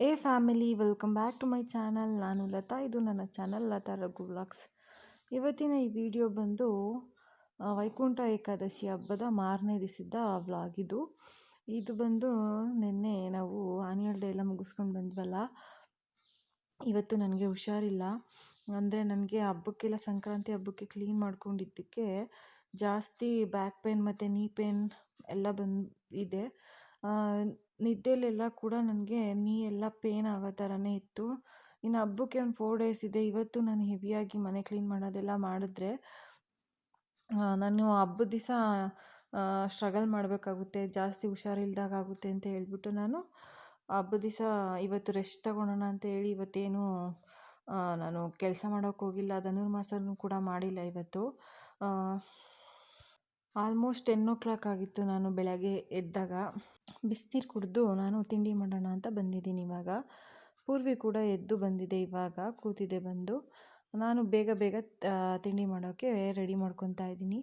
ಏ family welcome back to my channel ನಾನು ಲತಾ. ಇದು ನನ್ನ ಚಾನಲ್ ಲತಾ ರಘು ವ್ಲಾಗ್ಸ್ ಇವತ್ತಿನ ಈ ವಿಡಿಯೋ ಬಂದು ವೈಕುಂಠ ಏಕಾದಶಿ ಹಬ್ಬದ ಮಾರನೇ ದಿವಸದ ವ್ಲಾಗ್ ಇದು. ಇದು ಬಂದು ನಿನ್ನೆ ನಾವು ಆನ್ಯುವಲ್ ಡೇ ಎಲ್ಲ ಮುಗಿಸ್ಕೊಂಡು ಬಂದ್ವಲ್ಲ? ಇವತ್ತು ನನಗೆ ಹುಷಾರಿಲ್ಲ. ಅಂದರೆ ನನಗೆ ಹಬ್ಬಕ್ಕೆಲ್ಲ ಸಂಕ್ರಾಂತಿ ಹಬ್ಬಕ್ಕೆ ಕ್ಲೀನ್ ಮಾಡ್ಕೊಂಡಿದ್ದಕ್ಕೆ ಜಾಸ್ತಿ ಬ್ಯಾಕ್ ಪೇನ್ ಮತ್ತು ನೀ ಪೇನ್ ಎಲ್ಲ ಬಂದಿದೆ ನಿದ್ದೆಲೆಲ್ಲ ಕೂಡ ನನಗೆ ನೀ ಎಲ್ಲ ಪೇನ್ ಆಗೋ ಥರನೇ ಇತ್ತು. ಇನ್ನು ಹಬ್ಬಕ್ಕೆ ಒಂದು ಫೋರ್ ಡೇಸ್ ಇದೆ. ಇವತ್ತು ನಾನು ಹೆವಿಯಾಗಿ ಮನೆ ಕ್ಲೀನ್ ಮಾಡೋದೆಲ್ಲ ಮಾಡಿದ್ರೆ ನಾನು ಹಬ್ಬದ ದಿವಸ ಸ್ಟ್ರಗಲ್ ಮಾಡಬೇಕಾಗುತ್ತೆ, ಜಾಸ್ತಿ ಹುಷಾರಿಲ್ದಾಗ ಆಗುತ್ತೆ ಅಂತ ಹೇಳ್ಬಿಟ್ಟು ನಾನು ಹಬ್ಬದ ದಿವಸ ಇವತ್ತು ರೆಸ್ಟ್ ತಗೊಳ್ಳೋಣ ಅಂತ ಹೇಳಿ ಇವತ್ತೇನು ನಾನು ಕೆಲಸ ಮಾಡೋಕ್ಕೋಗಿಲ್ಲ ಧನುರ್ಮಾಸನೂ ಕೂಡ ಮಾಡಿಲ್ಲ ಇವತ್ತು. ಆಲ್ಮೋಸ್ಟ್ ಟೆನ್ ಓ ಕ್ಲಾಕ್ ಆಗಿತ್ತು ನಾನು ಬೆಳಗ್ಗೆ ಎದ್ದಾಗ. ಬಿಸಿನೀರು ಕುಡಿದು ನಾನು ತಿಂಡಿ ಮಾಡೋಣ ಅಂತ ಬಂದಿದ್ದೀನಿ ಇವಾಗ. ಪೂರ್ವಿ ಕೂಡ ಎದ್ದು ಬಂದಿದೆ ಇವಾಗ ಕೂತಿದೆ ಬಂದು. ನಾನು ಬೇಗ ಬೇಗ ತಿಂಡಿ ಮಾಡೋಕ್ಕೆ ರೆಡಿ ಮಾಡ್ಕೊತಾ ಇದ್ದೀನಿ.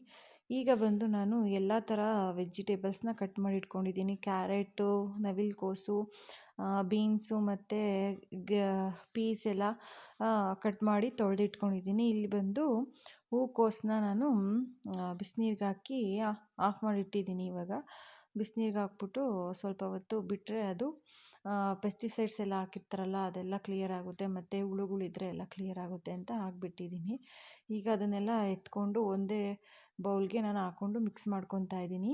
ಈಗ ಬಂದು ನಾನು ಎಲ್ಲ ಥರ ವೆಜಿಟೇಬಲ್ಸ್ನ ಕಟ್ ಮಾಡಿ ಇಟ್ಕೊಂಡಿದ್ದೀನಿ. ಕ್ಯಾರೆಟು, ನವಿಲುಕೋಸು ಬೀನ್ಸು ಮತ್ತು ಗ, ಪೀಸ್ ಎಲ್ಲ ಕಟ್ ಮಾಡಿ ತೊಳೆದಿಟ್ಕೊಂಡಿದ್ದೀನಿ. ಇಲ್ಲಿ ಬಂದು ಹೂಕೋಸನ್ನ ನಾನು ಬಿಸಿನೀರಿಗೆ ಹಾಕಿ ಆಫ್ ಮಾಡಿಟ್ಟಿದ್ದೀನಿ ಇವಾಗ. ಬಿಸಿನೀರಿಗೆ ಹಾಕ್ಬಿಟ್ಟು ಸ್ವಲ್ಪ ಹೊತ್ತು ಬಿಟ್ಟರೆ ಅದು ಪೆಸ್ಟಿಸೈಡ್ಸ್ ಎಲ್ಲ ಹಾಕಿರ್ತಾರಲ್ಲ, ಅದೆಲ್ಲ ಕ್ಲಿಯರ್ ಆಗುತ್ತೆ. ಮತ್ತು ಹುಳುಗಳಿದ್ರೆ ಎಲ್ಲ ಕ್ಲಿಯರ್ ಆಗುತ್ತೆ ಅಂತ ಹಾಕ್ಬಿಟ್ಟಿದ್ದೀನಿ. ಈಗ ಅದನ್ನೆಲ್ಲ ಎತ್ಕೊಂಡು ಒಂದೇ ಬೌಲ್ಗೆ ನಾನು ಹಾಕ್ಕೊಂಡು ಮಿಕ್ಸ್ ಮಾಡ್ಕೊತಾ ಇದ್ದೀನಿ.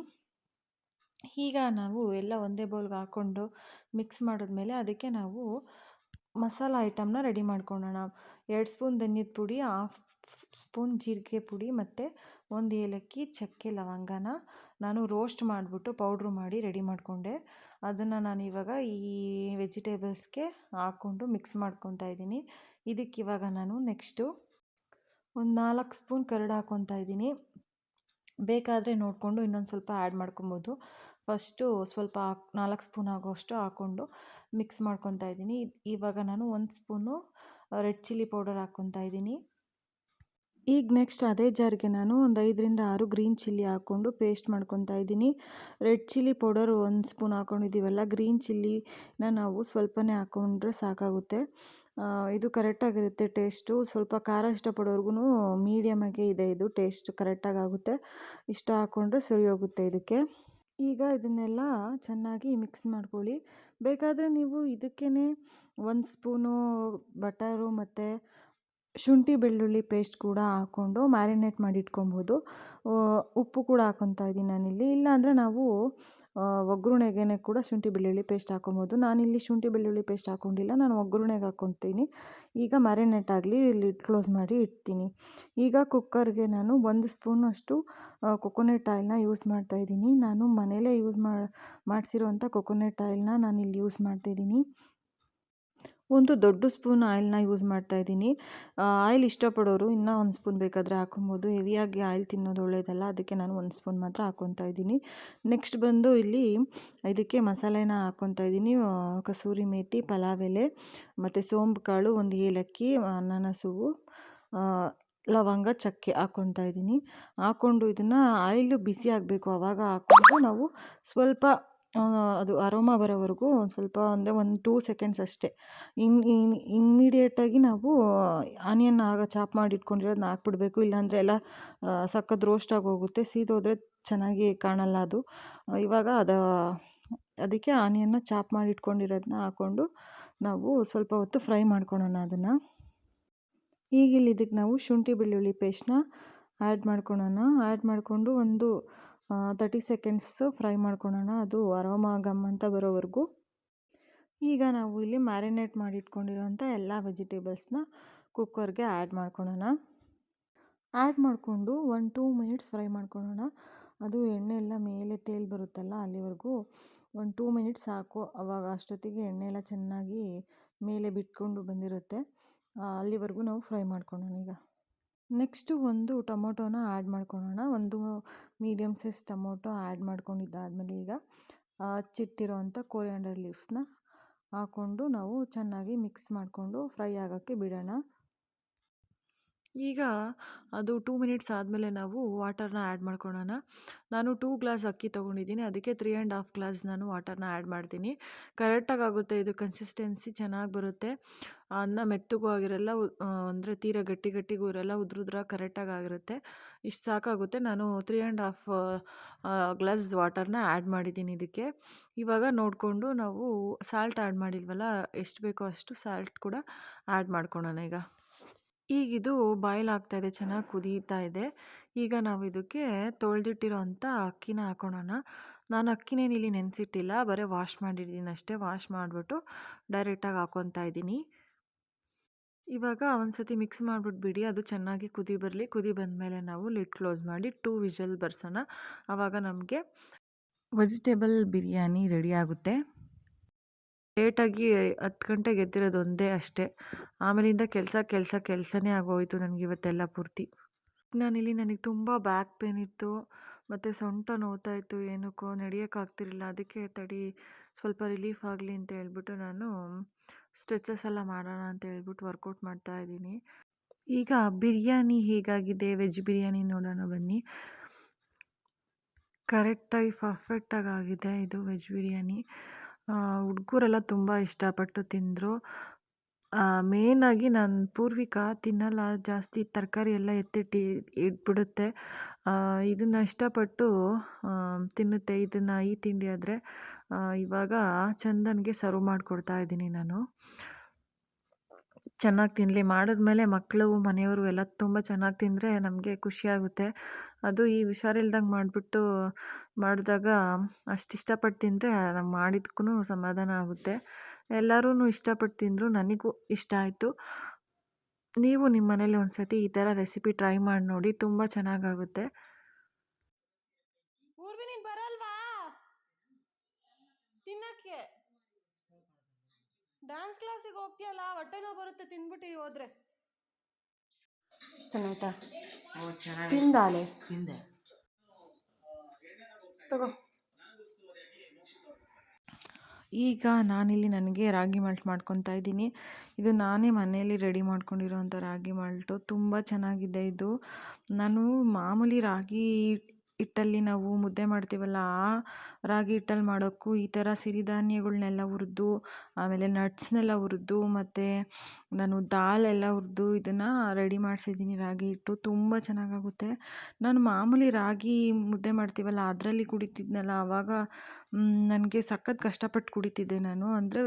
ಈಗ ನಾವು ಎಲ್ಲ ಒಂದೇ ಬೌಲ್ಗೆ ಹಾಕ್ಕೊಂಡು ಮಿಕ್ಸ್ ಮಾಡಿದ್ಮೇಲೆ ಅದಕ್ಕೆ ನಾವು ಮಸಾಲ ಐಟಮ್ನ ರೆಡಿ ಮಾಡ್ಕೊಳ್ಳೋಣ ಎರಡು ಸ್ಪೂನ್ ಧನ್ಯದ ಪುಡಿ ಹಾಫ್ ಸ್ಪೂನ್ ಜೀರಿಗೆ ಪುಡಿ ಮತ್ತು ಒಂದು ಏಲಕ್ಕಿ, ಚಕ್ಕೆ, ಲವಂಗನ ನಾನು ರೋಸ್ಟ್ ಮಾಡಿಬಿಟ್ಟು ಪೌಡ್ರು ಮಾಡಿ ರೆಡಿ ಮಾಡಿಕೊಂಡೆ. ಅದನ್ನು ನಾನು ಇವಾಗ ಈ ವೆಜಿಟೇಬಲ್ಸ್ಗೆ ಹಾಕ್ಕೊಂಡು ಮಿಕ್ಸ್ ಮಾಡ್ಕೊತಾ ಇದ್ದೀನಿ. ಇದಕ್ಕೆ ಇವಾಗ ನಾನು ನೆಕ್ಸ್ಟು ಒಂದು ನಾಲ್ಕು ಸ್ಪೂನ್ ಕರಡು ಹಾಕ್ಕೊತಾ ಇದ್ದೀನಿ. ಬೇಕಾದರೆ ನೋಡಿಕೊಂಡು ಇನ್ನೊಂದು ಸ್ವಲ್ಪ ಆ್ಯಡ್ ಮಾಡ್ಕೊಬೋದು. ಫಸ್ಟು ಸ್ವಲ್ಪ ನಾಲ್ಕು ಸ್ಪೂನ್ ಆಗೋಷ್ಟು ಹಾಕ್ಕೊಂಡು ಮಿಕ್ಸ್ ಮಾಡ್ಕೊತಾ ಇದ್ದೀನಿ. ಇದ್- ಇವಾಗ ನಾನು ಒಂದು ಸ್ಪೂನು ರೆಡ್ ಚಿಲ್ಲಿ ಪೌಡರ್ ಹಾಕ್ಕೊತಾ ಇದ್ದೀನಿ. ಈಗ ನೆಕ್ಸ್ಟ್ ಅದೇ ಜಾರಿಗೆ ನಾನು ಒಂದು ಐದರಿಂದ ಆರು ಗ್ರೀನ್ ಚಿಲ್ಲಿ ಹಾಕ್ಕೊಂಡು ಪೇಸ್ಟ್ ಮಾಡ್ಕೊತಾ ಇದ್ದೀನಿ. ರೆಡ್ ಚಿಲ್ಲಿ ಪೌಡರ್ ಒಂದು ಸ್ಪೂನ್ ಹಾಕ್ಕೊಂಡಿದ್ದೀವಲ್ಲ ಗ್ರೀನ್ ಚಿಲ್ಲಿನ ನಾವು ಸ್ವಲ್ಪನೇ ಹಾಕ್ಕೊಂಡ್ರೆ ಸಾಕಾಗುತ್ತೆ. ಇದು ಕರೆಕ್ಟಾಗಿರುತ್ತೆ ಟೇಸ್ಟು ಸ್ವಲ್ಪ ಖಾರ ಇಷ್ಟಪಡೋರ್ಗು ಮೀಡಿಯಮಾಗೆ ಇದೆ ಇದು ಟೇಸ್ಟ್ ಕರೆಕ್ಟಾಗಿ ಆಗುತ್ತೆ. ಇಷ್ಟ ಹಾಕ್ಕೊಂಡ್ರೆ ಸರಿ ಹೋಗುತ್ತೆ ಇದಕ್ಕೆ. ಈಗ ಇದನ್ನೆಲ್ಲ ಚೆನ್ನಾಗಿ ಮಿಕ್ಸ್ ಮಾಡ್ಕೊಳ್ಳಿ. ಬೇಕಾದರೆ ನೀವು ಇದಕ್ಕೇ ಒಂದು ಸ್ಪೂನು ಬಟರು ಮತ್ತು ಶುಂಠಿ, ಬೆಳ್ಳುಳ್ಳಿ ಪೇಸ್ಟ್ ಕೂಡ ಹಾಕ್ಕೊಂಡು ಮ್ಯಾರಿನೇಟ್ ಮಾಡಿ ಇಟ್ಕೊಬೋದು ಉಪ್ಪು ಕೂಡ ಹಾಕ್ಕೊತಾ ಇದ್ದೀನಿ ನಾನಿಲ್ಲಿ. ಇಲ್ಲಾಂದರೆ ನಾವು ಒಗ್ಗರಣೆಗೆ ಕೂಡ ಶುಂಠಿ, ಬೆಳ್ಳುಳ್ಳಿ ಪೇಸ್ಟ್ ಹಾಕೊಬೋದು ನಾನಿಲ್ಲಿ ಶುಂಠಿ, ಬೆಳ್ಳುಳ್ಳಿ ಪೇಸ್ಟ್ ಹಾಕ್ಕೊಂಡಿಲ್ಲ ನಾನು ಒಗ್ಗರಣೆಗೆ ಹಾಕೊತೀನಿ ಈಗ ಮ್ಯಾರಿನೇಟ್ ಆಗಲಿ ಇಲ್ಲಿ ಕ್ಲೋಸ್ ಮಾಡಿ ಇಡ್ತೀನಿ. ಈಗ ಕುಕ್ಕರ್ಗೆ ನಾನು ಒಂದು ಸ್ಪೂನ್ ಅಷ್ಟು ಕೊಕೊನೆಟ್ ಆಯಿಲ್ನ ಯೂಸ್ ಮಾಡ್ತಾ ಇದ್ದೀನಿ. ನಾನು ಮನೇಲೇ ಯೂಸ್ ಮಾಡಿ ಮಾಡಿಸಿರೋಂಥ ಕೊಕೊನೆಟ್ ಆಯಿಲ್ನ ನಾನಿಲ್ಲಿ ಯೂಸ್ ಮಾಡ್ತಾಯಿದ್ದೀನಿ ಒಂದು ದೊಡ್ಡ ಸ್ಪೂನ್ ಆಯಿಲ್ನ ಯೂಸ್ ಮಾಡ್ತಾ ಇದ್ದೀನಿ. ಆಯಿಲ್ ಇಷ್ಟಪಡೋರು ಇನ್ನೂ ಒಂದು ಸ್ಪೂನ್ ಬೇಕಾದರೆ ಹಾಕೊಬೋದು. ಹೆವಿಯಾಗಿ ಆಯಿಲ್ ತಿನ್ನೋದು ಒಳ್ಳೆಯದಲ್ಲ ಅದಕ್ಕೆ ನಾನು ಒಂದು ಸ್ಪೂನ್ ಮಾತ್ರ ಹಾಕ್ಕೊತಾ ಇದ್ದೀನಿ. ನೆಕ್ಸ್ಟ್ ಬಂದು ಇಲ್ಲಿ ಇದಕ್ಕೆ ಮಸಾಲೆನ ಹಾಕ್ಕೊತಾ ಇದ್ದೀನಿ. ಕಸೂರಿ ಮೇಥಿ ಪಲಾವ್ ಎಲೆ, ಮತ್ತು ಸೋಂಬು ಕಾಳು, ಒಂದು ಏಲಕ್ಕಿ ಅನಾನಸು ಲವಂಗ, ಚಕ್ಕೆ ಹಾಕ್ಕೊತಾ ಇದ್ದೀನಿ. ಹಾಕ್ಕೊಂಡು ಇದನ್ನು ಆಯಿಲು ಬಿಸಿ ಆಗಬೇಕು. ಆವಾಗ ಹಾಕ್ಕೊಂಡು ನಾವು ಸ್ವಲ್ಪ ಅದು ಅರೋಮಾ ಬರೋವರೆಗೂ ಒಂದು ಸ್ವಲ್ಪ ಅಂದರೆ ಒಂದು ಟೂ ಸೆಕೆಂಡ್ಸ್ ಅಷ್ಟೇ. ಇನ್ ಇನ್ ಇಮ್ಮಿಡಿಯೇಟಾಗಿ ನಾವು ಆನಿಯನ್ ಆಗ ಚಾಪ್ ಮಾಡಿ ಇಟ್ಕೊಂಡಿರೋದನ್ನ ಹಾಕ್ಬಿಡ್ಬೇಕು. ಇಲ್ಲಾಂದರೆ ಎಲ್ಲ ರೋಸ್ಟ್ ಆಗೋಗುತ್ತೆ ಸೀದೋದ್ರೆ ಚೆನ್ನಾಗಿ ಕಾಣಲ್ಲ ಅದು. ಇವಾಗ ಅದು, ಅದಕ್ಕೆ ಆನಿಯನ್ನ ಚಾಪ್ ಮಾಡಿ ಇಟ್ಕೊಂಡಿರೋದನ್ನ ಹಾಕ್ಕೊಂಡು ನಾವು ಸ್ವಲ್ಪ ಹೊತ್ತು ಫ್ರೈ ಮಾಡ್ಕೊಳೋಣ ಅದನ್ನು. ಈಗಿಲ್ಲಿ ಇದಕ್ಕೆ ನಾವು ಶುಂಠಿ ಬೆಳ್ಳುಳ್ಳಿ ಪೇಸ್ಟ್ನ ಆ್ಯಡ್ ಮಾಡ್ಕೊಳೋಣ. ಆ್ಯಡ್ ಮಾಡಿಕೊಂಡು ಒಂದು ತರ್ಟಿ ಸೆಕೆಂಡ್ಸ್ ಫ್ರೈ ಮಾಡ್ಕೊಳ್ಳೋಣ ಅದು ಅರೋಮ ಗಮ್ ಅಂತ ಬರೋವರೆಗೂ. ಈಗ ನಾವು ಇಲ್ಲಿ ಮ್ಯಾರಿನೇಟ್ ಮಾಡಿಟ್ಕೊಂಡಿರೋಂಥ ಎಲ್ಲ ವೆಜಿಟೇಬಲ್ಸ್ನ ಕುಕ್ಕರ್ಗೆ ಆ್ಯಡ್ ಮಾಡ್ಕೊಳ್ಳೋಣ ಆ್ಯಡ್ ಮಾಡಿಕೊಂಡು ಒನ್ ಟೂ ಮಿನಿಟ್ಸ್ ಫ್ರೈ ಮಾಡ್ಕೊಳ್ಳೋಣ ಅದು ಎಣ್ಣೆ ಎಲ್ಲ ಮೇಲೆ ತೇಲ್ ಬರುತ್ತಲ್ಲ ಅಲ್ಲಿವರೆಗೂ. ಒಂದು ಟೂ ಮಿನಿಟ್ಸ್ ಸಾಕು. ಅವಾಗ ಅಷ್ಟೊತ್ತಿಗೆ ಎಣ್ಣೆ ಎಲ್ಲ ಚೆನ್ನಾಗಿ ಮೇಲೆ ಬಿಟ್ಕೊಂಡು ಬಂದಿರುತ್ತೆ. ಅಲ್ಲಿವರೆಗೂ ನಾವು ಫ್ರೈ ಮಾಡ್ಕೊಳ್ಳೋಣ ಈಗ. ನೆಕ್ಸ್ಟು ಒಂದು ಟೊಮೊಟೊನ ಆ್ಯಡ್ ಮಾಡ್ಕೊಳ್ಳೋಣ ಒಂದು ಮೀಡಿಯಮ್ ಸೈಜ್ ಟೊಮೊಟೊ ಆ್ಯಡ್ ಮಾಡ್ಕೊಂಡಿದ್ದಾದಮೇಲೆ ಈಗ ಚಿಟ್ಟಿರೋವಂಥ ಕೊರಿಯಾಂಡರ್ ಕೋರಿಯಾಂಡರ್ ಲೀವ್ಸ್ನ ಹಾಕ್ಕೊಂಡು ನಾವು ಚೆನ್ನಾಗಿ ಮಿಕ್ಸ್ ಮಾಡಿಕೊಂಡು ಫ್ರೈ ಆಗೋಕ್ಕೆ ಬಿಡೋಣ. ಈಗ ಅದು ಟೂ ಮಿನಿಟ್ಸ್ ಆದಮೇಲೆ ನಾವು ವಾಟರ್ನ ಆ್ಯಡ್ ಮಾಡ್ಕೊಳ್ಳೋಣ ನಾನು ಟೂ ಗ್ಲಾಸ್ ಅಕ್ಕಿ ತೊಗೊಂಡಿದ್ದೀನಿ. ಅದಕ್ಕೆ ತ್ರೀ ಆ್ಯಂಡ್ ಹಾಫ್ ಗ್ಲಾಸ್ ನಾನು ವಾಟರ್ನ ಆ್ಯಡ್ ಮಾಡ್ತೀನಿ. ಕರೆಕ್ಟಾಗಿ ಆಗುತ್ತೆ. ಇದು ಕನ್ಸಿಸ್ಟೆನ್ಸಿ ಚೆನ್ನಾಗಿ ಬರುತ್ತೆ. ಅನ್ನ ಮೆತ್ತಗೂ ಆಗಿರಲ್ಲ ಅಂದರೆ ತೀರ ಗಟ್ಟಿ ಗಟ್ಟಿಗೂ ಇರಲ್ಲ, ಉದ್ರುದ್ರ ಕರೆಕ್ಟಾಗಿ ಆಗಿರುತ್ತೆ. ಇಷ್ಟು ಸಾಕಾಗುತ್ತೆ. ನಾನು ತ್ರೀ ಆ್ಯಂಡ್ ಹಾಫ್ ಗ್ಲಾಸ್ ವಾಟರ್ನ ಆ್ಯಡ್ ಮಾಡಿದ್ದೀನಿ ಇದಕ್ಕೆ. ಇವಾಗ ನೋಡಿಕೊಂಡು ನಾವು ಸಾಲ್ಟ್ ಆ್ಯಡ್ ಮಾಡಿಲ್ವಲ್ಲ, ಎಷ್ಟು ಬೇಕೋ ಅಷ್ಟು ಸಾಲ್ಟ್ ಕೂಡ ಆ್ಯಡ್ ಮಾಡ್ಕೊಳ್ಳೋಣ ಈಗ. ಈಗಿದು ಬಾಯ್ಲ್ ಆಗ್ತಾ ಇದೆ ಚೆನ್ನಾಗಿ ಕುದೀತಾ ಇದೆ. ಈಗ ನಾವು ಇದಕ್ಕೆ ತೊಳೆದಿಟ್ಟಿರೋ ಅಂಥ ಅಕ್ಕಿನ ಹಾಕೋಣ ನಾನು ಅಕ್ಕಿನೇನು ಇಲ್ಲಿ ನೆನೆಸಿಟ್ಟಿಲ್ಲ, ಬರೀ ವಾಶ್ ಮಾಡಿದ್ದೀನಿ ಅಷ್ಟೇ. ವಾಶ್ ಮಾಡಿಬಿಟ್ಟು ಡೈರೆಕ್ಟಾಗಿ ಹಾಕೊತಾ ಇದ್ದೀನಿ. ಇವಾಗ ಒಂದು ಸತಿ ಮಿಕ್ಸ್ ಮಾಡಿಬಿಟ್ಬಿಡಿ ಅದು ಚೆನ್ನಾಗಿ ಕುದಿ ಬರಲಿ. ಕುದಿ ಬಂದಮೇಲೆ ನಾವು ಲಿಡ್ ಕ್ಲೋಸ್ ಮಾಡಿ ಟೂ ವಿಷಲ್ ಬರ್ಸೋಣ. ಆವಾಗ ನಮಗೆ ವೆಜಿಟೇಬಲ್ ಬಿರಿಯಾನಿ ರೆಡಿ ಆಗುತ್ತೆ. ಲೇಟಾಗಿ ಹತ್ತು ಗಂಟೆಗೆ ಎದ್ದಿರೋದು ಒಂದೇ ಅಷ್ಟೇ. ಆಮೇಲಿಂದ ಕೆಲಸ ಕೆಲಸ, ಕೆಲಸನೇ ಆಗೋಯಿತು ನನಗೆ ಇವತ್ತೆಲ್ಲ ಪೂರ್ತಿ. ನಾನಿಲ್ಲಿ ನನಗೆ ತುಂಬ ಬ್ಯಾಕ್ ಪೇನ್ ಇತ್ತು. ಮತ್ತು ಸೊಂಟ ನೋವ್ತಾ ಇತ್ತು. ಏನಕ್ಕೋ ನಡೆಯೋಕ್ಕಾಗ್ತಿರಲಿಲ್ಲ ಅದಕ್ಕೆ ತಡಿ ಸ್ವಲ್ಪ ರಿಲೀಫ್ ಆಗಲಿ ಅಂತ ಹೇಳ್ಬಿಟ್ಟು ನಾನು ಸ್ಟ್ರೆಚಸ್ ಎಲ್ಲ ಮಾಡೋಣ ಅಂತ ಹೇಳ್ಬಿಟ್ಟು ವರ್ಕೌಟ್ ಮಾಡ್ತಾ ಇದ್ದೀನಿ. ಈಗ ಬಿರಿಯಾನಿ ಹೇಗಾಗಿದೆ? ವೆಜ್ ಬಿರಿಯಾನಿ ನೋಡೋಣ ಬನ್ನಿ. ಕರೆಕ್ಟಾಗಿ ಪರ್ಫೆಕ್ಟಾಗಿ ಆಗಿದೆ ಇದು ವೆಜ್ ಬಿರಿಯಾನಿ. ಹುಡುಗರೆಲ್ಲ ತುಂಬ ಇಷ್ಟಪಟ್ಟು ತಿಂದರು. ಮೇಯ್ನಾಗಿ ನಾನು ಪೂರ್ವಿಕಾ ತಿನ್ನಲ್ಲ, ಜಾಸ್ತಿ ತರಕಾರಿ ಎಲ್ಲ ಎತ್ತಿಟ್ಟು ಇಟ್ಬಿಡುತ್ತೆ. ಇದನ್ನು ಇಷ್ಟಪಟ್ಟು ತಿನ್ನುತ್ತೆ. ಇದನ್ನು ಈ ತಿಂಡಿ ಆದರೆ ಇವಾಗ ಚಂದನ್ಗೆ ಸರ್ವ್ ಮಾಡಿಕೊಡ್ತಾ ಇದ್ದೀನಿ ನಾನು. ಚೆನ್ನಾಗಿ ತಿನ್ನಲಿ ಮಾಡಿದ್ಮೇಲೆ ಮಕ್ಕಳು ಮನೆಯವರು ಎಲ್ಲ ತುಂಬ ಚೆನ್ನಾಗಿ ತಿಂದರೆ ನಮಗೆ ಖುಷಿಯಾಗುತ್ತೆ ಅದು ಈ ಹುಷಾರಿಲ್ದಂಗೆ ಮಾಡಿಬಿಟ್ಟು ಮಾಡಿದಾಗ ಅಷ್ಟು ಇಷ್ಟಪಟ್ಟು ತಿಂದರೆ ನಾವು ಮಾಡಿದ್ಕೂ ಸಮಾಧಾನ ಆಗುತ್ತೆ. ಎಲ್ಲರೂ ಇಷ್ಟಪಟ್ಟು ತಿಂದರು ನನಗೂ ಇಷ್ಟ ಆಯಿತು. ನೀವು ನಿಮ್ಮ ಮನೇಲಿ ಒಂದು ಸತಿ ಈ ಥರ ರೆಸಿಪಿ ಟ್ರೈ ಮಾಡಿ ನೋಡಿ ತುಂಬ ಚೆನ್ನಾಗಾಗುತ್ತೆ. ಬರಲ್ವಾ? ತಿನ್ನಕ್ಕೆ. ಡ್ಯಾನ್ಸ್ ಕ್ಲಾಸಿಗೆ ಹೋಗ್ತೀಯಲ್ಲ ಹೊಟ್ಟೆ ನೋವು ಬರುತ್ತೆ ತಿಂದ್ಬಿಟ್ಟು ಹೋದ್ರೆ. ಚೆನ್ನಾಯ್ತಾ? ತಿಂದಾಲೆ ತಿಂದೆ. ತಗೋ. ಈಗ ನಾನಿಲ್ಲಿ ನನಗೆ ರಾಗಿ ಮಾಲ್ಟ್ ಮಾಡ್ಕೊತಾ ಇದ್ದೀನಿ. ಇದು ನಾನೇ ಮನೆಯಲ್ಲಿ ರೆಡಿ ಮಾಡ್ಕೊಂಡಿರೋಂಥ ರಾಗಿ ಮಾಲ್ಟು. ತುಂಬ ಚೆನ್ನಾಗಿದೆ ಇದು. ನಾನು ಮಾಮೂಲಿ ರಾಗಿ ಹಿಟ್ಟಲ್ಲಿ ನಾವು ಮುದ್ದೆ ಮಾಡ್ತೀವಲ್ಲ ಆ ರಾಗಿ ಹಿಟ್ಟಲ್ಲಿ ಮಾಡೋಕ್ಕೂ ಈ ಥರ ಸಿರಿಧಾನ್ಯಗಳನ್ನೆಲ್ಲ ಹುರಿದು ಆಮೇಲೆ ನಟ್ಸ್ನೆಲ್ಲ ಹುರಿದು ಮತ್ತು ನಾನು ದಾಲ್ ಎಲ್ಲ ಹುರಿದು ಇದನ್ನು ರೆಡಿ ಮಾಡಿಸಿದ್ದೀನಿ, ರಾಗಿ ಹಿಟ್ಟು ತುಂಬ ಚೆನ್ನಾಗಾಗುತ್ತೆ. ನಾನು ಮಾಮೂಲಿ ರಾಗಿ ಮುದ್ದೆ ಮಾಡ್ತೀವಲ್ಲ, ಅದರಲ್ಲಿ ಕುಡಿತಿದ್ನಲ್ಲ ಆವಾಗ ನನಗೆ ಸಖತ್ ಕಷ್ಟಪಟ್ಟು ಕುಡಿತಿದ್ದೆ ನಾನು. ಅಂದರೆ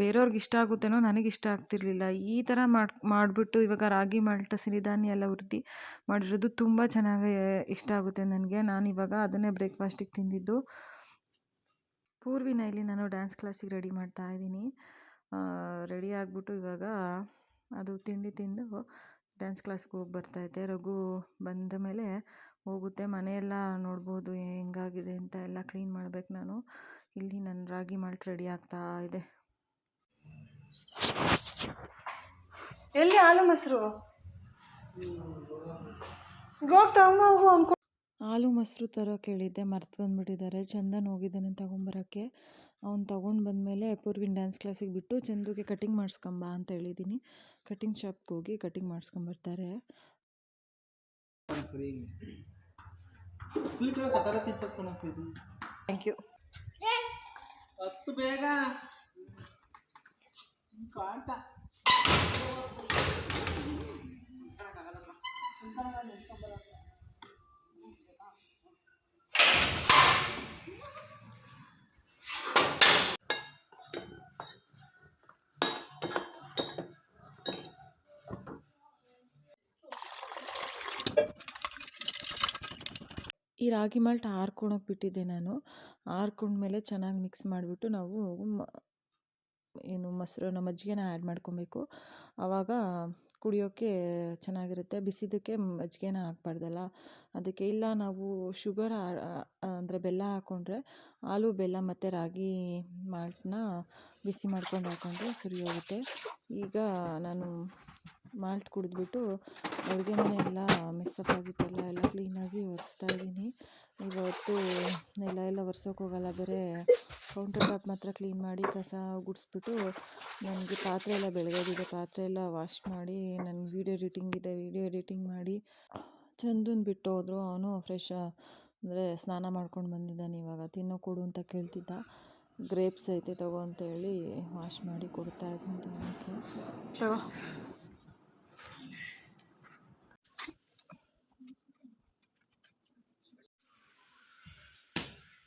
ಬೇರೆಯವ್ರಿಗೆ ಇಷ್ಟ ಆಗುತ್ತೇನೋ ನನಗೆ ಇಷ್ಟ ಆಗ್ತಿರ್ಲಿಲ್ಲ. ಈ ಥರ ಮಾಡಿ, ಮಾಡಿಬಿಟ್ಟು ಇವಾಗ ರಾಗಿ, ಮಾಲ್ಟ, ಸಿರಿಧಾನ್ಯ ಎಲ್ಲ ಹುರಿದು ಮಾಡಿರೋದು ತುಂಬ ಚೆನ್ನಾಗಿ ಇಷ್ಟ ಆಗುತ್ತೆ ನನಗೆ. ನಾನು ಇವಾಗ ಅದನ್ನೇ ಬ್ರೇಕ್ಫಾಸ್ಟಿಗೆ ತಿಂದಿದ್ದು. ಪೂರ್ವಿನ ಇಲ್ಲಿ ನಾನು ಡ್ಯಾನ್ಸ್ ಕ್ಲಾಸಿಗೆ ರೆಡಿ ಮಾಡ್ತಾ ಇದ್ದೀನಿ. ರೆಡಿ ಆಗಿಬಿಟ್ಟು ಇವಾಗ ಅದು ತಿಂಡಿ ತಿಂದು ಡ್ಯಾನ್ಸ್ ಕ್ಲಾಸ್ಗೆ ಹೋಗಿ ಬರ್ತೈತೆ ರಘು ಬಂದ ಮೇಲೆ ಹೋಗುತ್ತೆ. ಮನೆಯೆಲ್ಲ ನೋಡ್ಬೋದು ಹೆಂಗಾಗಿದೆ ಅಂತ ಎಲ್ಲ ಕ್ಲೀನ್ ಮಾಡ್ಬೇಕು ನಾನು. ಇಲ್ಲಿ ನನ್ನ ರಾಗಿ ಮಾಲ್ಟ್ ರೆಡಿ ಆಗ್ತಾ ಇದೆ. ಎಲ್ಲಿ ಹಾಲು ಮೊಸರು? ಹಾಲು ಮೊಸರು ತರೋ ಕೇಳಿದ್ದೆ. ಮರ್ತು ಬಂದ್ಬಿಟ್ಟಿದ್ದಾರೆ. ಚಂದನ್ ಹೋಗಿದ್ದಾನೆ ತೊಗೊಂಬರೋಕ್ಕೆ. ಅವ್ನು ತೊಗೊಂಡು ಬಂದಮೇಲೆ ಪೂರ್ವಿನ ಡ್ಯಾನ್ಸ್ ಕ್ಲಾಸಿಗೆ ಬಿಟ್ಟು ಚಂದುಗೆ ಕಟಿಂಗ್ ಮಾಡಿಸ್ಕೊಂಬ ಅಂತ ಹೇಳಿದ್ದೀನಿ ಕಟಿಂಗ್ ಶಾಪ್ಗೆ ಹೋಗಿ ಕಟಿಂಗ್ ಮಾಡಿಸ್ಕೊಂಬರ್ತಾರೆ ಥ್ಯಾಂಕ್ ಯು ಹತ್ತು ಬೇಗ. ಕಾಟ ಈ ರಾಗಿ ಮಾಲ್ಟ್ ಆರ್ಕೊಳಕ್ಕೆ ಬಿಟ್ಟಿದ್ದೆ ನಾನು. ಆರ್ಕೊಂಡ್ಮೇಲೆ ಚೆನ್ನಾಗಿ ಮಿಕ್ಸ್ ಮಾಡಿಬಿಟ್ಟು ನಾವು ಏನು ಏನು ಮೊಸರನ್ನ ಮಜ್ಜಿಗೆನ ಆ್ಯಡ್ ಮಾಡ್ಕೊಬೇಕು. ಆವಾಗ ಕುಡಿಯೋಕ್ಕೆ ಚೆನ್ನಾಗಿರುತ್ತೆ. ಬಿಸಿದಕ್ಕೆ ಮಜ್ಜಿಗೆನ ಹಾಕ್ಬಾರ್ದಲ್ಲ. ಅದಕ್ಕೆ ಇಲ್ಲ ನಾವು ಶುಗರ್ ಅಂದರೆ ಬೆಲ್ಲ ಹಾಕ್ಕೊಂಡ್ರೆ ಹಾಲು ಬೆಲ್ಲ ಮತ್ತು ರಾಗಿ ಮಾಲ್ಟನ್ನ ಬಿಸಿ ಮಾಡ್ಕೊಂಡು ಹಾಕ್ಕೊಂಡ್ರೆ ಸರಿ ಹೋಗುತ್ತೆ ಈಗ ನಾನು ಮಾಲ್ಟ್ ಕುಡಿದ್ಬಿಟ್ಟು ಅಡುಗೆ ಮನೆ ಎಲ್ಲ ಮೆಸ್ಸಪ್ ಆಗಿತ್ತಲ್ಲ, ಎಲ್ಲ ಕ್ಲೀನಾಗಿ ಒರೆಸ್ತಾ ಇದ್ದೀನಿ. ಇವತ್ತು ನೆಲ ಎಲ್ಲ ಒರೆಸೋಕೆ ಹೋಗಲ್ಲ, ಬೇರೆ ಕೌಂಟರ್ ಟಾಪ್ ಮಾತ್ರ ಕ್ಲೀನ್ ಮಾಡಿ ಕಸ ಗುಡಿಸ್ಬಿಟ್ಟು ನನಗೆ ಪಾತ್ರೆ ಎಲ್ಲ ಬೆಳಗೋದಿದೆ ಪಾತ್ರೆ ಎಲ್ಲ ವಾಶ್ ಮಾಡಿ, ನನಗೆ ವೀಡಿಯೋ ಎಡಿಟಿಂಗ್ ಇದೆ ವೀಡಿಯೋ ಎಡಿಟಿಂಗ್ ಮಾಡಿ ಚಂದನ್ ಬಿಟ್ಟು ಹೋದ್ರು. ಅವನು ಫ್ರೆಶ್ ಅಂದರೆ ಸ್ನಾನ ಮಾಡ್ಕೊಂಡು ಬಂದಿದ್ದಾನೆ ಇವಾಗ. ತಿನ್ನೋ, ಕೊಡು ಅಂತ ಕೇಳ್ತಿದ್ದ. ಗ್ರೇಪ್ಸ್ ಐತೆ ತಗೋ ಅಂತೇಳಿ ವಾಶ್ ಮಾಡಿ ಕೊಡ್ತಾ ಇದ್ದೀನಿ ತಿನ್ನೋಕ್ಕೆ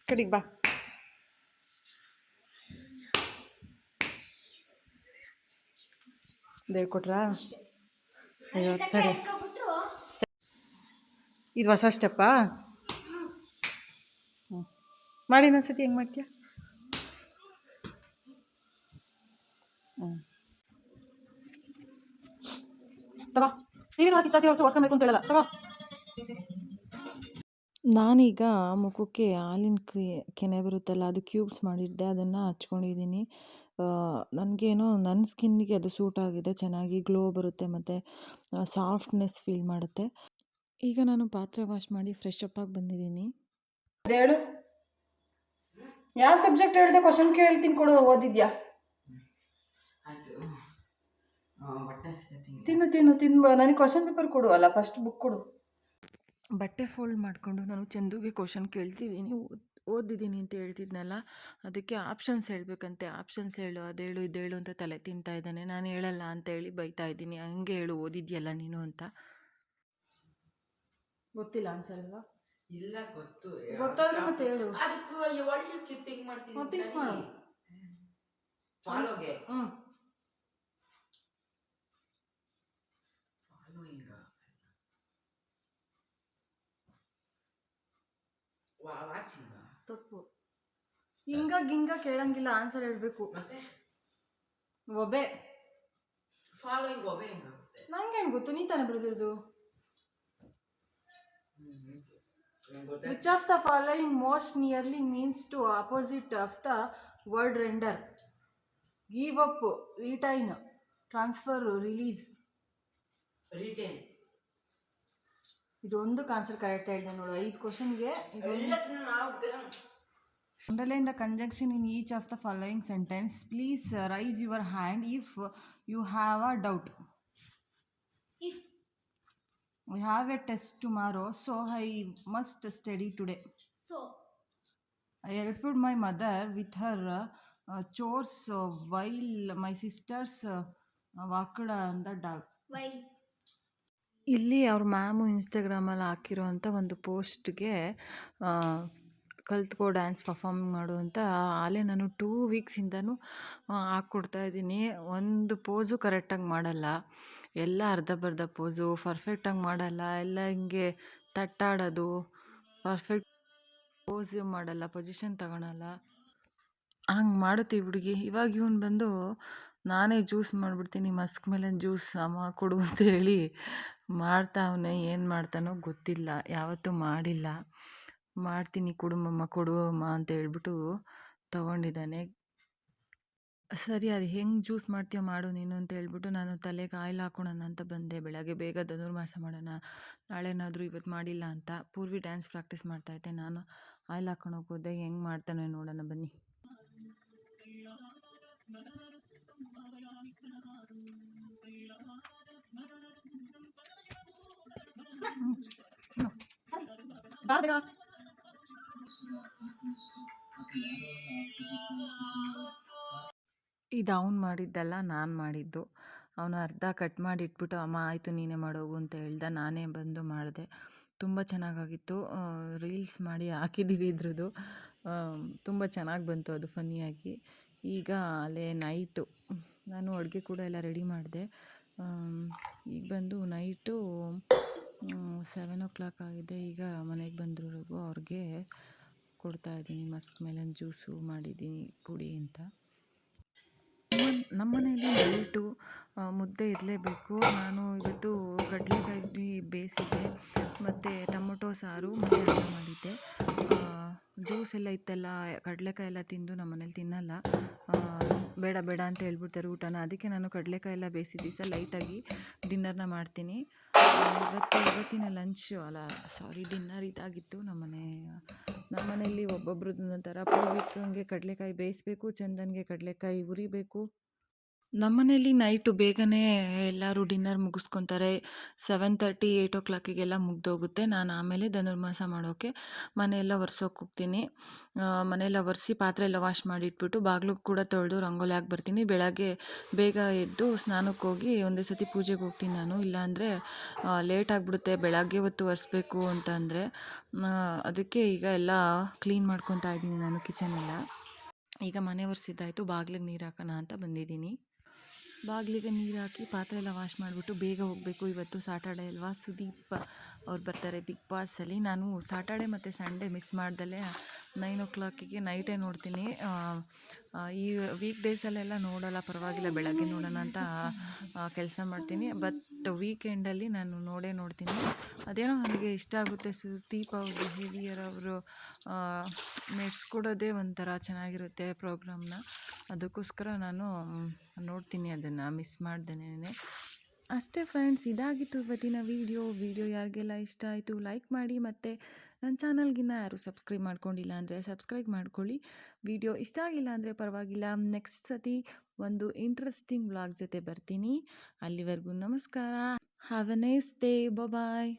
ಕಡಿಗೆ ಬಾ. ದೇವ್ ಕೊಟ್ರಾ? ಅಯ್ಯೋ ತಡಿ. ಇದು ಹೊಸ ಸ್ಟೆಪ್ಪಾ ಹ್ಞೂ ಮಾಡಿ ಇನ್ನೊಂದ್ಸತಿ ಹೆಂಗೆ ಮಾಡ್ತೀಯ? ಹ್ಞೂ ತಗೋ. ನೀರು ಹಾಕಿ ತಾತಿ ಹೊರತು ಒರ್ಕೊಬೇಕು ಅಂತ ಹೇಳಲ್ಲ. ತಗೋ. ನಾನೀಗ ಮುಖಕ್ಕೆ ಹಾಲಿನ ಕ್ರಿ ಕೆನೆ ಬರುತ್ತಲ್ಲ ಅದು ಕ್ಯೂಬ್ಸ್ ಮಾಡಿದ್ದೆ ಅದನ್ನು ಹಚ್ಕೊಂಡಿದ್ದೀನಿ. ನನಗೇನೋ ನನ್ನ ಸ್ಕಿನ್ನಿಗೆ ಅದು ಸೂಟ್ ಆಗಿದೆ ಚೆನ್ನಾಗಿ ಗ್ಲೋ ಬರುತ್ತೆ ಮತ್ತು ಸಾಫ್ಟ್ನೆಸ್ ಫೀಲ್ ಮಾಡುತ್ತೆ. ಈಗ ನಾನು ಪಾತ್ರೆ ವಾಶ್ ಮಾಡಿ ಫ್ರೆಶ್ ಅಪ್ ಆಗಿ ಬಂದಿದ್ದೀನಿ. ಹೇಳು. ಯಾವ ಸಬ್ಜೆಕ್ಟ್ ಹೇಳಿದೆ? ಕ್ವಶನ್ ಕೇಳ್ತೀನಿ ಕೊಡು ಓದಿದ್ಯಾ? ತಿನ್ನು ತಿನ್ನು ತಿನ್ನು ನನಗೆ ಕ್ವಶನ್ ಪೇಪರ್ ಕೊಡು ಅಲ್ಲ ಫಸ್ಟ್ ಬುಕ್ ಕೊಡು. ಬಟ್ಟೆ ಫೋಲ್ಡ್ ಮಾಡಿಕೊಂಡು ನಾನು ಚಂದುಗೆ ಕ್ವಶನ್ ಕೇಳ್ತಿದ್ದೀನಿ ಓದ್ ಓದಿದ್ದೀನಿ ಅಂತ ಹೇಳ್ತಿದ್ನಲ್ಲ ಅದಕ್ಕೆ ಆಪ್ಷನ್ಸ್ ಹೇಳಬೇಕಂತೆ. ಆಪ್ಷನ್ಸ್ ಹೇಳು ಅದೇಳು ಇದೇಳು ಅಂತ ತಲೆ ತಿಂತಾ ಇದ್ದಾನೆ. ನಾನು ಹೇಳಲ್ಲ ಅಂತ ಹೇಳಿ ಬೈತಾ ಇದ್ದೀನಿ. ಹಂಗೆ ಹೇಳು ಓದಿದ್ಯಲ್ಲ ನೀನು ಅಂತ. ಗೊತ್ತಿಲ್ಲ ಆನ್ಸರ್ ಅಲ್ವಾ? ಇಲ್ಲ ಗೊತ್ತು. ಗೊತ್ತಾದ್ರೆ ಮತ್ತೆ ಹೇಳು. ಅದಕ್ಕೆ ಒಳ್ಳೆ ಥಿಂಕ್ ಮಾಡ್ತೀನಿ. ಮಾಡು. ಫಾಲೋಗೆ ಹ್ಞೂ ವಾಚಿಂಗ್ ತಪ್ಪು. ಹಿಂಗ ಗಿಂಗ ಕೇಳಂಗಿಲ್ಲ ಆನ್ಸರ್ ಹೇಳ್ಬೇಕು. ಮತ್ತೆ? ಒಬೆ. ಫಾಲೋಯಿಂಗ್ ಒಬೆ ಹೆಂಗಾಗುತ್ತೆ ನಂಗೇನು ಗೊತ್ತು ನೀ ತಾನೇ ಬರೆದಿರೋದು? Which of the following most nearly means to opposite of the word render give up retain transfer release retain ಇದೊಂದಕ್ಕೆ answer correct ಹೇಳಿದೆ ನೋಡು. ಐದು ಕ್ವಶನ್ಗೆ underline the conjunction in each of the following sentence please raise your hand if you have a doubt If We have test test tomorrow, so I must study today. so, I helped my mother with her while chores sisters while my sisters uh, walked ಇಲ್ಲಿ ಅವ್ರ ma'am ಇನ್ಸ್ಟಾಗ್ರಾಮಲ್ಲಿ ಹಾಕಿರೋಂಥ ಒಂದು ಪೋಸ್ಟ್ಗೆ ಕಲ್ತ್ಕೋ dance perform ಮಾಡು ಅಂತ ಆಲೇ ನಾನು two ವೀಕ್ಸಿಂದನೂ ಹಾಕ್ಕೊಡ್ತಾ ಇದ್ದೀನಿ. ಒಂದು ಪೋಸು ಕರೆಕ್ಟಾಗಿ ಮಾಡಲ್ಲ. ಎಲ್ಲ ಅರ್ಧ ಬರ್ಧ ಪೋಸು, ಪರ್ಫೆಕ್ಟಾಗಿ ಮಾಡಲ್ಲ. ಎಲ್ಲ ಹಿಂಗೆ ತಟ್ಟಾಡೋದು, ಪರ್ಫೆಕ್ಟ್ ಪೋಸ್ ಮಾಡಲ್ಲ, ಪೊಸಿಷನ್ ತಗೊಳಲ್ಲ. ಹಂಗೆ ಮಾಡುತ್ತೆ ಹುಡುಗಿ. ಇವಾಗ ಇವನು ಬಂದು ನಾನೇ ಜ್ಯೂಸ್ ಮಾಡಿಬಿಡ್ತೀನಿ, ಮಸ್ಕ್ ಮೇಲೆ ಜ್ಯೂಸ್ ಅಮ್ಮ ಕೊಡು ಅಂತ ಹೇಳಿ ಮಾಡ್ತಾವನೆ, ಏನು ಮಾಡ್ತಾನೋ ಗೊತ್ತಿಲ್ಲ, ಯಾವತ್ತೂ ಮಾಡಿಲ್ಲ. ಮಾಡ್ತೀನಿ ಕೊಡು ಕೊಡುವಮ್ಮ ಅಂತ ಹೇಳ್ಬಿಟ್ಟು ತೊಗೊಂಡಿದ್ದಾನೆ. ಸರಿ, ಅದು ಹೆಂಗೆ ಜ್ಯೂಸ್ ಮಾಡ್ತೀಯೋ ಮಾಡು ನೀನು ಅಂತ ಹೇಳ್ಬಿಟ್ಟು ನಾನು ತಲೆಗೆ ಆಯಿಲ್ ಹಾಕೋಣ ಅಂತ ಬಂದೆ. ಬೆಳಗ್ಗೆ ಬೇಗ ಧನುರ್ಮಾಸ ಮಾಡೋಣ, ನಾಳೆನಾದರೂ ಇವತ್ತು ಮಾಡಿಲ್ಲ ಅಂತ ಪೂರ್ವಿ ಡ್ಯಾನ್ಸ್ ಪ್ರಾಕ್ಟೀಸ್ ಮಾಡ್ತಾಯಿದ್ದೆ ನಾನು ಆಯಿಲ್ ಹಾಕೊಂಡು ಹೋಗೋದೆ, ಹೆಂಗೆ ಮಾಡ್ತಾನೆ ನೋಡೋಣ ಬನ್ನಿ. ಇದು ಅವ್ನು ಮಾಡಿದ್ದಲ್ಲ, ನಾನು ಮಾಡಿದ್ದು. ಅವನು ಅರ್ಧ ಕಟ್ ಮಾಡಿ ಇಟ್ಬಿಟ್ಟು ಅಮ್ಮ, ಆಯಿತು, ನೀನೇ ಮಾಡೋಗು ಅಂತ ಹೇಳ್ದ. ನಾನೇ ಬಂದು ಮಾಡಿದೆ. ತುಂಬ ಚೆನ್ನಾಗಾಗಿತ್ತು. ರೀಲ್ಸ್ ಮಾಡಿ ಹಾಕಿದ್ದೀವಿ ಇದ್ರದ್ದು. ತುಂಬ ಚೆನ್ನಾಗಿ ಬಂತು ಅದು ಫನ್ನಿಯಾಗಿ ಈಗ ಅಲ್ಲೇ ನೈಟು ನಾನು ಅಡುಗೆ ಕೂಡ ಎಲ್ಲ ರೆಡಿ ಮಾಡಿದೆ. ಈಗ ಬಂದು ನೈಟು ಸೆವೆನ್ ಓ ಕ್ಲಾಕ್ ಆಗಿದೆ. ಈಗ ಮನೆಗೆ ಬಂದಿರೋರಿಗೂ ಅವ್ರಿಗೆ ಕೊಡ್ತಾ ಇದ್ದೀನಿ. ಮಸ್ಕ್ ಮೆಲನ್ ಜ್ಯೂಸು ಮಾಡಿದ್ದೀನಿ, ಕುಡಿ ಅಂತ. ನಮ್ಮ ಮನೆಯಲ್ಲಿ ನೈಟು ಮುದ್ದೆ ಇರಲೇಬೇಕು. ನಾನು ಇವತ್ತು ಕಡಲೆಕಾಯಿ ಬೇಯಿಸಿದ್ದೆ. ಮತ್ತು ಟೊಮೊಟೊ, ಸಾರು ಮತ್ತು ಅನ್ನ ಮಾಡಿದ್ದೆ. ಜ್ಯೂಸ್ ಎಲ್ಲ ಇತ್ತಲ್ಲ, ಕಡಲೆಕಾಯಿ ಎಲ್ಲ ತಿಂದು ನಮ್ಮ ಮನೇಲಿ ತಿನ್ನಲ್ಲ. ಬೇಡ ಬೇಡ ಅಂತ ಹೇಳ್ಬಿಡ್ತಾರೆ ಊಟನ. ಅದಕ್ಕೆ ನಾನು ಕಡಲೆಕಾಯಿ ಎಲ್ಲ ಬೇಯಿಸಿ ದಿವಸ ಲೈಟಾಗಿ ಡಿನ್ನರ್ನ ಮಾಡ್ತೀನಿ. ಇವತ್ತು, ಇವತ್ತಿನ ಲಂಚು ಅಲ್ಲ ಸಾರಿ ಡಿನ್ನರ್ ಇದಾಗಿತ್ತು. ನಮ್ಮನೆ ನಮ್ಮನೆಯಲ್ಲಿ ಒಬ್ಬೊಬ್ರು ಒಂಥರ ಪೂರ್ವಿಕಂಗೆ ಕಡಲೆಕಾಯಿ ಬೇಯಿಸ್ಬೇಕು, ಚಂದನ್ಗೆ ಕಡಲೆಕಾಯಿ ಉರಿಬೇಕು. ನಮ್ಮನೇಲಿ ನೈಟು ಬೇಗನೆ ಎಲ್ಲರೂ ಡಿನ್ನರ್ ಮುಗಿಸ್ಕೊತಾರೆ. ಸೆವೆನ್ ತರ್ಟಿ ಏಯ್ಟ್ ಓ ಕ್ಲಾಕಿಗೆಲ್ಲ ಮುಗ್ದೋಗುತ್ತೆ. ನಾನು ಆಮೇಲೆ ಧನುರ್ಮಾಸ ಮಾಡೋಕ್ಕೆ ಮನೆಯೆಲ್ಲ ಒರೆಸೋಕೆ ಹೋಗ್ತೀನಿ. ಮನೆಯೆಲ್ಲ ಒರೆಸಿ ಪಾತ್ರೆ ಎಲ್ಲ ವಾಶ್ ಮಾಡಿ ಇಟ್ಬಿಟ್ಟು ಬಾಗಿಲು ಕೂಡ ತೊಳೆದು ರಂಗೋಲಿ ಹಾಕಿ ಬರ್ತೀನಿ ಬೆಳಗ್ಗೆ ಬೇಗ ಎದ್ದು ಸ್ನಾನಕ್ಕೆ ಹೋಗಿ ಒಂದೇ ಸತಿ ಪೂಜೆಗೆ ಹೋಗ್ತೀನಿ ನಾನು. ಇಲ್ಲಾಂದರೆ ಲೇಟ್ ಆಗಿಬಿಡುತ್ತೆ. ಬೆಳಗ್ಗೆ ಹೊತ್ತು ಒರೆಸ್ಬೇಕು ಅಂತಂದರೆ ಅದಕ್ಕೆ ಈಗ ಎಲ್ಲ ಕ್ಲೀನ್ ಮಾಡ್ಕೊತಾ ಇದ್ದೀನಿ ನಾನು ಕಿಚನ್ ಎಲ್ಲ. ಈಗ ಮನೆ ಒರೆಸಿದ್ದಾಯಿತು. ಬಾಗಿಲಿಗೆ ನೀರು ಹಾಕೋಣ ಅಂತ ಬಂದಿದ್ದೀನಿ. ಬಾಗಿಲಿಗೆ ನೀರು ಹಾಕಿ ಪಾತ್ರೆ ಎಲ್ಲ ವಾಶ್ ಮಾಡಿಬಿಟ್ಟು ಬೇಗ ಹೋಗಬೇಕು. ಇವತ್ತು ಸಾಟರ್ಡೆ ಅಲ್ವಾ? ಸುದೀಪ್ ಅವ್ರು ಬರ್ತಾರೆ. ಬಿಗ್ ಬಾಸಲ್ಲಿ ನಾನು ಸಾಟರ್ಡೆ ಮತ್ತು ಸಂಡೇ ಮಿಸ್ ಮಾಡ್ದಲೇ ನೈನ್ ಓ ಕ್ಲಾಕಿಗೆ ನೈಟೇ ನೋಡ್ತೀನಿ. ಈ ವೀಕ್ ಡೇಸಲ್ಲೆಲ್ಲ ನೋಡೋಲ್ಲ, ಪರವಾಗಿಲ್ಲ, ಬೆಳಗ್ಗೆ ನೋಡೋಣ ಅಂತ ಕೆಲಸ ಮಾಡ್ತೀನಿ. ಬಟ್ ವೀಕೆಂಡಲ್ಲಿ ನಾನು ನೋಡೇ ನೋಡ್ತೀನಿ. ಅದೇನೋ ನನಗೆ ಇಷ್ಟ ಆಗುತ್ತೆ, ಸುದೀಪ್ ಅವ್ರ ಬಿಹೇವಿಯರ್ ಅವರು ನೆಡ್ಸ್ಕೊಡೋದೇ ಒಂಥರ ಚೆನ್ನಾಗಿರುತ್ತೆ ಪ್ರೋಗ್ರಾಮ್ನ ಅದಕ್ಕೋಸ್ಕರ ನಾನು ನೋಡ್ತೀನಿ ಅದನ್ನು ಮಿಸ್ ಮಾಡ್ದೇನೆ ಅಷ್ಟೇ ಫ್ರೆಂಡ್ಸ್ ಇದಾಗಿತ್ತು ಇವತ್ತಿನ ವೀಡಿಯೋ ವೀಡಿಯೋ ಯಾರಿಗೆಲ್ಲ ಇಷ್ಟ ಆಯಿತು ಲೈಕ್ ಮಾಡಿ ಮತ್ತು ನನ್ನ ಚಾನಲ್ಗಿನ್ನ ಯಾರು ಸಬ್ಸ್ಕ್ರೈಬ್ ಮಾಡ್ಕೊಂಡಿಲ್ಲ ಅಂದರೆ ಸಬ್ಸ್ಕ್ರೈಬ್ ಮಾಡ್ಕೊಳ್ಳಿ. ವಿಡಿಯೋ ಇಷ್ಟ ಆಗಿಲ್ಲ ಅಂದರೆ ಪರವಾಗಿಲ್ಲ. ನೆಕ್ಸ್ಟ್ ಸತಿ ಒಂದು ಇಂಟ್ರೆಸ್ಟಿಂಗ್ ವ್ಲಾಗ್ ಜೊತೆ ಬರ್ತೀನಿ. ಅಲ್ಲಿವರೆಗೂ ನಮಸ್ಕಾರ. Have a nice day bye